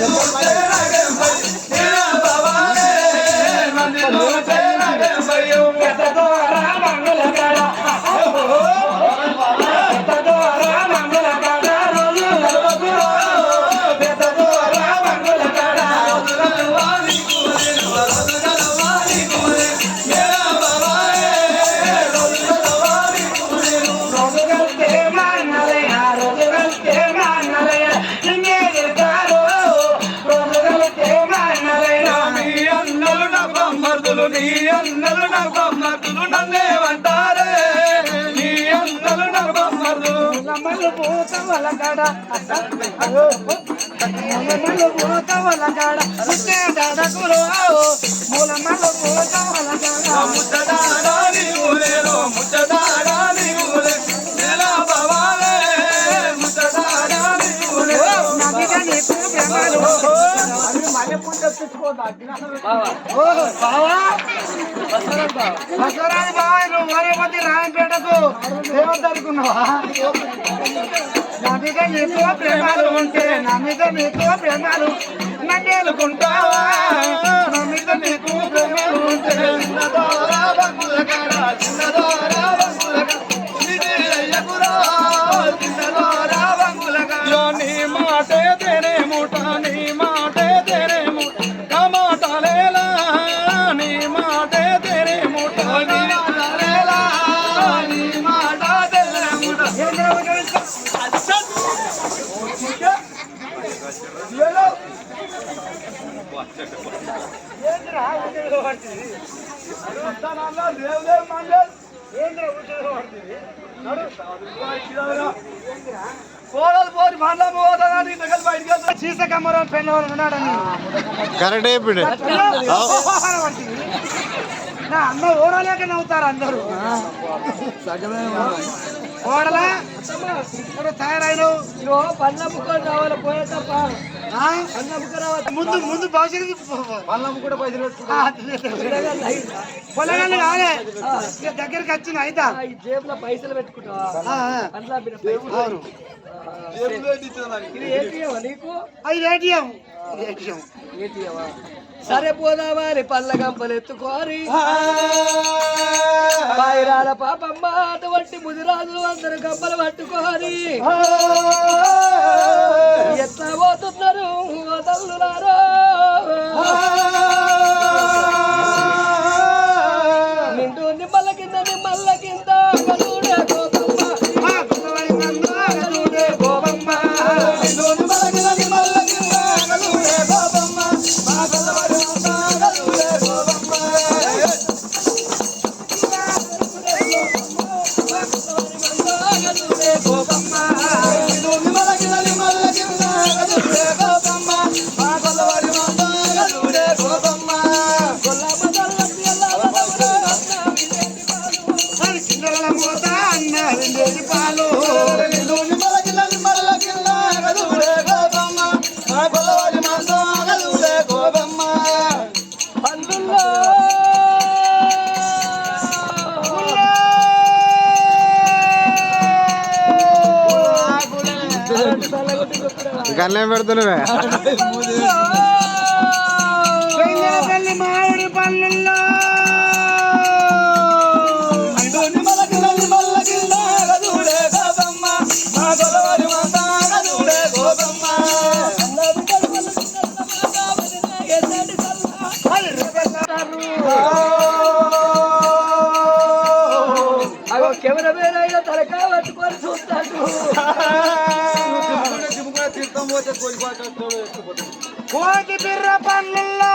నీ ములమల్లు పోత వలగడ ములమల్లు పోత వలగడ ముట్టే దడకులో ములమల్లు పోత వలగడ ముచ్చడాడా నీవు లేరు ముచ్చడాడా నీవు లేరు నెల భవాలే ముచ్చడాడా నీవు లేరు నదిగ నీకు ప్రేమలు ఓహో, బావా. బసవరాజు బావా నువ్వు వరేపతి రాయపేటకు దేవత అనుకున్నావా? నా మీద నీకు ప్రేమాలు ఉంటే నా మీద నీకు ప్రేమాలు నన్ను నా కరెక్ట్ నా అన్న ఓడలేక నవ్వుతారు అందరూ. ఓడలా తయారైనవు? ముక్కలు రావాలి ముక్క రావాలి. ముందు ముందు భవిష్యత్తు మళ్ళీ కూడా పైసలు పొలగాళ్ళు కాలే దగ్గరికి వచ్చిన అయితా ఈ జేబులో పైసలు పెట్టుకుంటావా ఇది ఏటీఎం నీకు? అది ఏటీఎం ఏటీఎం సరే ఎత్తుకోరి పాయిరాల పాపమ్మ అటువంటి ముదిరాజులు అందరు గంపలు పట్టుకోరి. ఎట్లా పోతున్నారు వదలున్నారో గన్నేం పెడుతున్నావే? పెళ్ళి మామిడి పళ్ళల్లో కోటి బిర్ర పళ్ళల్లో